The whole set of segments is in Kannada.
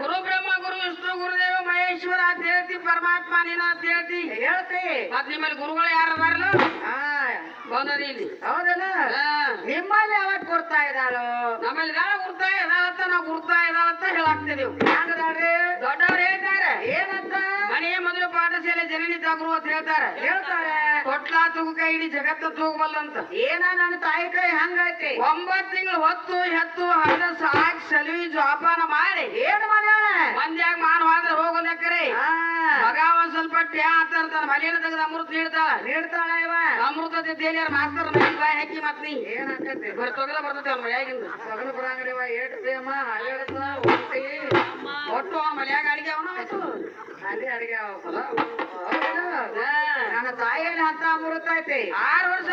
ಗುರು ಬ್ರಹ್ಮ ಗುರು ವಿಷ್ಣು ಗುರುದೇವ ಮಹೇಶ್ವರ ಅಂತ ಹೇಳ್ತಿ ಪರಮಾತ್ಮ ನೀನ ಅಂತ ಹೇಳ್ತಿ. ಹೇಳ್ತಿ. ಮತ್ ನಿಮ್ಮಲ್ಲಿ ಗುರುಗಳು ಯಾರು ಅದಾರಲ್ಲ ಆ ಬಂದದಿ ಇಲ್ಲಿ. ಹೌದಲ್ಲ. ನಿಮ್ಮಲ್ಲಿ ಯಾವತ್ ಕೊಡ್ತಾ ಇದ್ದಾಳು? ನಮ್ಮಲ್ಲಿ ಇದಾಳ ಗುರ್ತಾ ಇದಾಳಂತ ನಾವು ಗುರ್ತಾ ಇದಾಳಂತ ಅಂತ ಹೆಂಗದಾಳ್ರಿ ದೊಡ್ಡವ್ರು ಹೇಳ್ತಾರೆ. ಏನಂತ? ಮನೆಯ ಮೊದಲು ಪಾಠಶಾಲೆ ಜನನಿ ತಗುರು ಅಂತ ಹೇಳ್ತಾರೆ. ಹೇಳ್ತಾರೆ. ತೊಟ್ಲ ತೂಕ ಇಡೀ ಜಗತ್ತ ತೂಗಬಲ್ಲಂತ ಏನ ನನ್ನ ತಾಯಿ ಕೈ ಹಂಗೈತಿ? ಒಂಬತ್ ತಿಂಗಳು ಹೊತ್ತು ಹೆತ್ತು ಹರಿದ ಸಾಕ್ ಸಲುವಿ ಜೋಪಾನ ಮಾಡಿ. ಏನ್ ಮಾಡ್ಯಾಳ ಮಂದ್ಯಾಗ ಮಾನವಾದ್ರೆ ಹೋಗೋದಕ್ಕರೆ ಹಾ ಮಗ ಒಂದ್ ಸ್ವಲ್ಪ ಟ್ಯಾ ಅಂತ ಅಂತಾನ ಮಲಿನ ತೆಗೆದು ಅಮೃತ ನೀಡ್ತಾಳ. ನೀಡ್ತಾಳ ಇವ? ಅಮೃತ ತೇಲಿಯಾರ ಮಾಸ್ತರ್ ಮನೆ ಬಾಯ್ ಹಾಕಿ ಮತ್ ನೀ. ಏನ್ ಹಾಕೈತಿ ಬರ್ ತೊಗಲ ಬರ್ತೈತೆ ಅವ್ನ ಮನ್ಯಾಗಿಂದ. ಸಗಣ ಇವ ಏಟ್ ಪ್ರೇಮ ಒಟ್ಟು ಅವ್ನ ಮನ್ಯಾಗ ಅಡಿಗೆ ಅವನ ಅಲ್ಲಿ ಅಡಿಗೆ ಅವಲ್ಲ ನನ್ನ ತಾಯಿಯಲ್ಲಿ ಅಂತ ಅಮೃತ ಐತಿ ಆರು ವರ್ಷ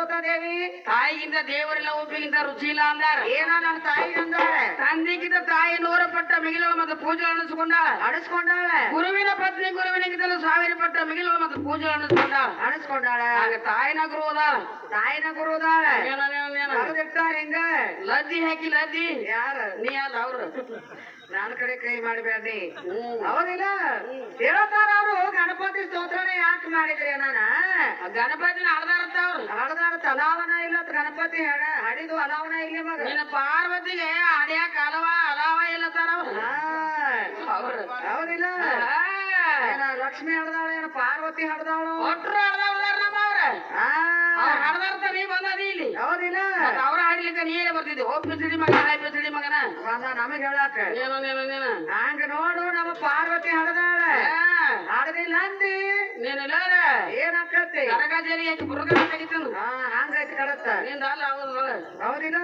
ನನ್ನ ಸರಸ್ವತ ದೇವಿ? ತಾಯಿಗಿಂತ ದೇವರಿಲ್ಲ ಉಪ್ಪಿಗಿಂತ ರುಚಿ ಇಲ್ಲ ಅಂದಾರ. ಏನ ನನ್ನ ತಾಯಿ ಅಂದಾಳೆ. ತಂದಿಗಿಂತ ತಾಯಿ ನೂರ ಪಟ್ಟ ಮಿಗಿಲಳು ಮತ್ತು ಪೂಜೆ ಅಣಿಸ್ಕೊಂಡಾಳ ಅಡಿಸ್ಕೊಂಡಾಳೆ ಗುರುವಿನ ಪತ್ನಿ ಗುರುವಿನಿಗಿಂತಲೂ ಸಾವಿರ ಪಟ್ಟ ಮಿಗಿಲಳು ಮತ್ತು ಪೂಜೆ ಅಣಿಸ್ಕೊಂಡಾಳ ಅಡಸ್ಕೊಂಡಾಳ ಆಗ ತಾಯಿನ ಗುರು ಅದಾಳ ತಾಯಿನ ಗುರು ಅದಾಳೆ. ಹಿಂಗ? ಲದ್ದಿ ಹಾಕಿ ಲದ್ದಿ. ಯಾರ? ನೀ ಅಲ್ಲ ಅವ್ರು? ನನ್ನ ಕಡೆ ಕೈ ಮಾಡಬೇಡಿ. ಹೌದಿಲ್ಲ? ಹೇಳ್ತಾರ ಅವರು ಗಣಪತಿ ಸ್ತೋತ್ರನೇ ಯಾಕೆ ಮಾಡಿದ್ರಿ ನಾನ ಗಣಪತಿನ ಅಳ್ದಾರತ್ತ ಅವ್ರು. ಹಡದಾರ ಅಲಾವನ ಇಲ್ಲ ಗಣಪತಿ ಹಡ ಹಡಿದು ಅಲಾವನ ಇಲ್ಲ ಮಗ. ನಿನ್ನ ಪಾರ್ವತಿಗೆ ಹಡಿಯಾಕ ಅಲವ ಅಲಾವ ಇಲ್ಲ ಅವ್ರು. ಹೌದಿಲ್ಲ? ಏನ ಲಕ್ಷ್ಮಿ ಹಡ್ದಾಳ ಏನ ಪಾರ್ವತಿ ಹಡ್ದಾಳು? ಒಟ್ರು ಅಳ್ದಾರ ನಮ್ಮ ಅವ್ರ ಹಾ. ಅವ್ರ ನೀ ಬಂದದಿ ಇಲ್ಲಿ. ಹೌದಿಲ್ಲ? ಅವ್ರ ಹಾಡ್ಲಿಕ್ಕೆ ನೀನೇ ಬರ್ತಿದ್ದೆ. ಓ ಪಿಸಿಡಿ ಮಗ ಹಾಯ್ ಮಗನ. ನಮಗ್ ಹೇಳಾಕ. ಏನೋ ನೀನು ಹಂಗ ನೋಡು ನಮ್ಮ ಪಾರ್ವತಿ ಹಡದಾಳ ಏನಾಕತಿ ಕರಗಾಜೇರಿ ಹಾ ಹಂಗೈತಿ ಕಡತ್ತ. ನಿಂದ ಅಲ್ಲ ಹೌದು ಹೌದಿಲ್ಲ?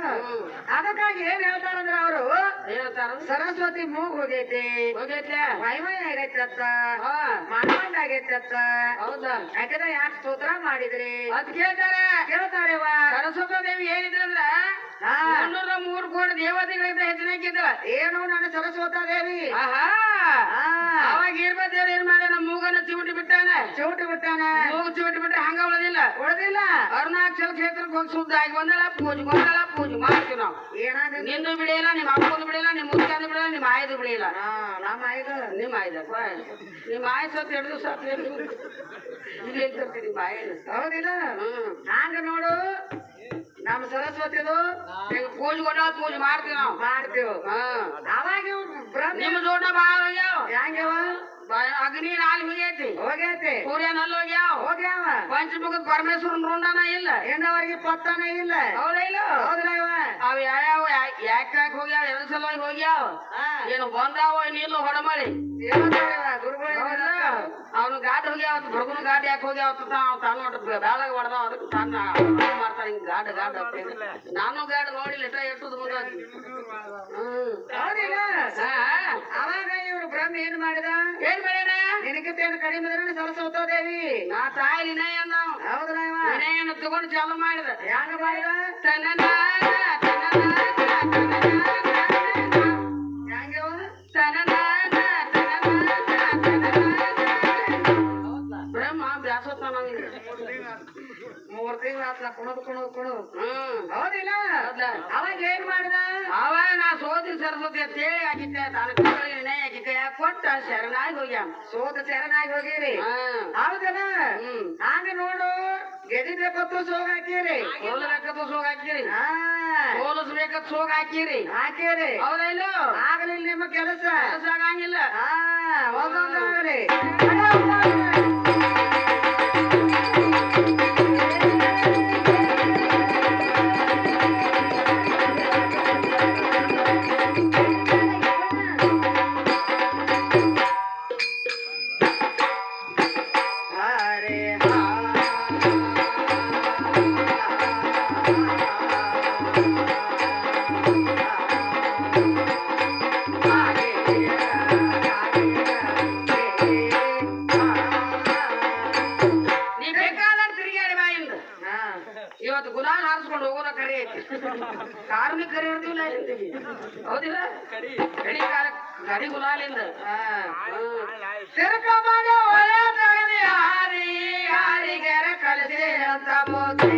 ಅದಕ್ಕಾಗಿ ಏನ್ ಹೇಳ್ತಾರಂದ್ರ ಅವರು? ಹೇಳ್ತಾರ ಸರಸ್ವತಿ ಮೂಗ್ ಹೋಗೈತಿ. ಹೋಗೈತ್ಲೆ? ಆಗೈತತ್ತ. ಆಗೈತಿ ಅತ್ತ ಹಾ. ಮಣ್ಮಂಡ್ ಆಗೈತಿ ಅತ್ತ ಹೌದಾ? ಯಾಕಂದ್ರೆ ಯಾಕೆ ಸ್ತೋತ್ರ ಮಾಡಿದ್ರಿ? ಅದ್ ಕೇಳ್ತಾರೆ. ಕೇಳ್ತಾರೆ ಸರಸ್ವತಿ ದೇವಿ ಏನಿದ್ರಂದ್ರ ಮುನ್ನೂರ ಮೂರು ಕೋಟಿ ದೇವತೆಗಳಿಂದ ಹೆಚ್ಚಿನಕ್ಕಿದ್ದಳ. ಏನು ನನ್ನ ಸರಸ್ವತ ದೇವಿ? ಆಹಾ. ಅವಾಗ ಇರ್ಬತ್ತೇವ್ರ ಏನ್ ಮಾಡ್ಯಾರ? ನಮ್ಮ ಉಳಿದಿಲ್ಲ. ಉಳ್ದಿಲ್ಲ ಅರುಣಾಚಲ ಕ್ಷೇತ್ರಕ್ಕೆ ಹೋಗಿ ಆಗಿ ಬಂದಳ ಪೂಜೆ ಒಂದಲ್ಲ ಪೂಜೆ ಮಾಡ್ತೀವಿ ನಾವು. ಏನಾದ್ರೆ ನಿಂದು ಬಿಡಿಯಲ್ಲ ನಿಮ್ಮ ಅಪ್ಪಂದು ಬಿಡಿಯಲ್ಲ ನಿಮ್ಮ ಮುತ್ಯಂದು ಬಿಡಿಯಲ್ಲ ನಿಮ್ಮ ಆಯ್ದು ಬಿಡಿಯಲ್ಲ. ನಮ್ಮ ಆಯ್ದು. ನಿಮ್ಮ ಆಯ್ದ ನಿಮ್ಮ ಆಯ್ ಸತ್ತು ಎರಡು ದಿವಸ ಇಲ್ಲಿ ತರ್ತೀರಿ ನಿಮ್ಮ ಆಯ್ನ ಹೌದಿಲ್ಲ. ನೋಡು. ನಮ್ಮ ಸರಸ್ವತಿದು ಪೂಜೆ ಕೊಡ ಪೂಜೆ ಮಾಡ್ತೀವಿ ನಾವು. ಮಾಡ್ತೀವಿ. ಹಾ. ಅವಾಗ ನಿಮ್ಮ ಜೋಡ ಭಾಳ ಹೋಗ್ಯಾವ? ಅಗ್ನಿ ನಾಲ್ ಹೋಗೈತಿ. ಹೋಗೈತಿ. ಸೂರ್ಯ ನಲ್ಲಿ ಹೋಗ್ಯಾವ. ಹೋಗ್ಯಾವ. ಪಂಚಮುಖದ ಪರಮೇಶ್ವರನ್ ರುಂಡನ ಇಲ್ಲ. ಹೆಣ್ಣವರಿಗೆ ಪತ್ತಾನ ಇಲ್ಲ. ಹೌದ ಇಲ್ಲ? ಹೌದಿಲ್ಲ ಹೌದ್ರವ ಅವ್ ಯಾವ್ಯಾವ ಯಾಕ ಯಾಕೆ ಹೋಗ್ಯಾವ? ಎರಡ್ ಸಲ ಹೋಗ್ಯಾವ? ಏನು ಬಂದಾವ ನೀನು ಹೊಡಮಳಿ. ಅವನು ಗಾಡಿ ಹೋಗ್ಯಾವ ಬಡಗನ ಗಾಡಿ ಯಾಕೆ ಹೋಗ್ಯಾವ ತಾನು ಬ್ಯಾಳಾಗ ಹೊಡೆದ ಅದಕ್ಕೆ ತಾನು ಮಾಡ್ತಾನೆ ಹಿಂಗ್ ಗಾಡ ಗಾಡಿ ನಾನು ಗಾಡ ನೋಡಿಲ್ಲ ಎಷ್ಟ ಎಷ್ಟದ ಮುಂದೆ ಹ್ಮ್ ಹೌದಿಲ್ಲ ಹಾ. ಅವಾಗ ಇವ್ರು ಬ್ರಹ್ಮ ಏನ್ ಮಾಡಿದ ಏನ್ ಮಾಡ್ಯಾನ ನಿನಗಿತ್ತೇನು ಕಡಿಮೆ ಇದ್ರೆ ಸರಸ್ವತ ದೇವಿ? ನಾ ತಾಯಿ ವಿನಯ ಅಂದ ಇವ ವಿನಯನ ತಗೊಂಡು ಚಾಲು ಮಾಡಿದ? ಯಾಕ ಮಾಡಿದ? ತನನ ಕುಣದ್ ಕುಣದ್ ಕುಣದ್. ಹೌದಿಲ್ಲ? ಹೌದಾ? ಅವಾಗ ಏನ್ ಮಾಡಿದ? ಅವಾಗ ನಾ ಸೋದಿ ಸರಸ್ವತಿ ಅಂತ ಹೇಳಿ ಹಾಕಿದ್ದೆ ತಾನು ಕೈ ಕೊಟ್ಟ ಶರಣಾಗಿ ಹೋಗ್ಯಾನ. ಸೋತ ಶರಣಾಗಿ ಹೋಗಿರಿ. ಹೌದಲ್ಲ? ಹ್ಮ್. ಹಂಗ ನೋಡು ಗೆದಿಬೇಕತ್ತು ಸೋಗ್ ಹಾಕಿರಿ. ಸೋಲಬೇಕತ್ತು ಸೋಗ ಹಾಕಿರಿ. ಸೋಲಿಸ್ಬೇಕತ್ ಸೋಗ್ ಹಾಕಿರಿ. ಹಾಕಿರಿ. ಹೌದಿಲ್ಲ ಇಲ್ಲ? ಆಗಲಿಲ್ಲ ನಿಮ್ಮ ಕೆಲಸ. ಕೆಲಸ ಆಗಂಗಿಲ್ಲ. ಹಾ ಹೋಗೋದಾಗಲಿ ಹೌದಿಲ್ಲ ಕಡಿ ಕಾಲ ಕಡಿ ಗುಲಾಲಿಂದ ತಿರುಕ ಮಾಡಿ ಒಳ್ಳೆ ತಗದಿ ಹಾರಿ ಹಾರಿಗೆರೆ ಕಲಿಸಿ ಅಂತ ಮೋದಿ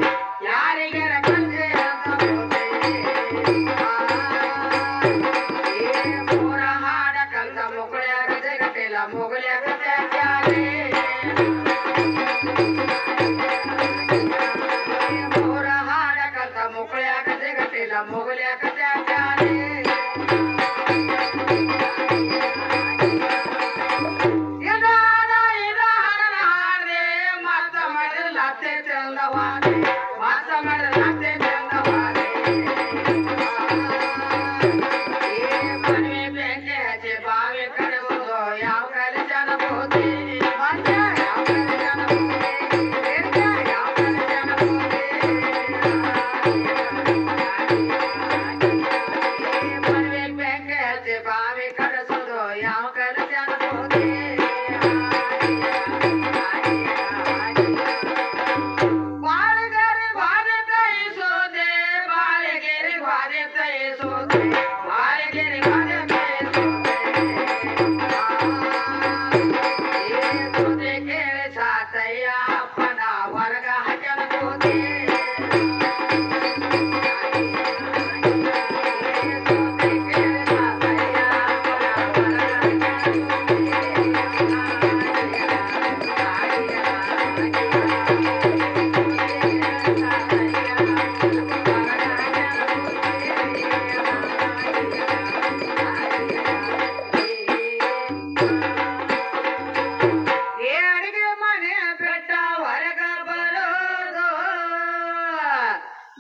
Tell the one.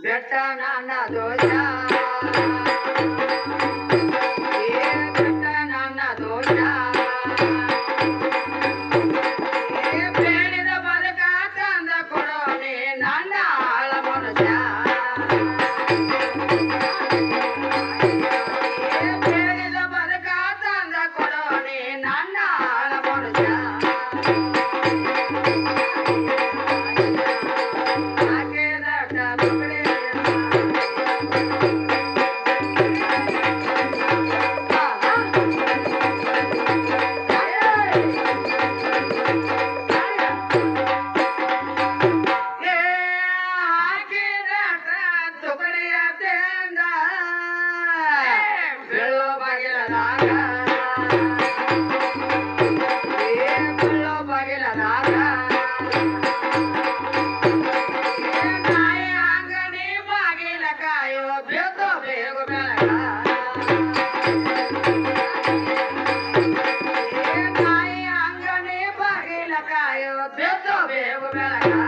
બેટા નાના જોયા Bela Caio, Bela Caio, Bela Caio.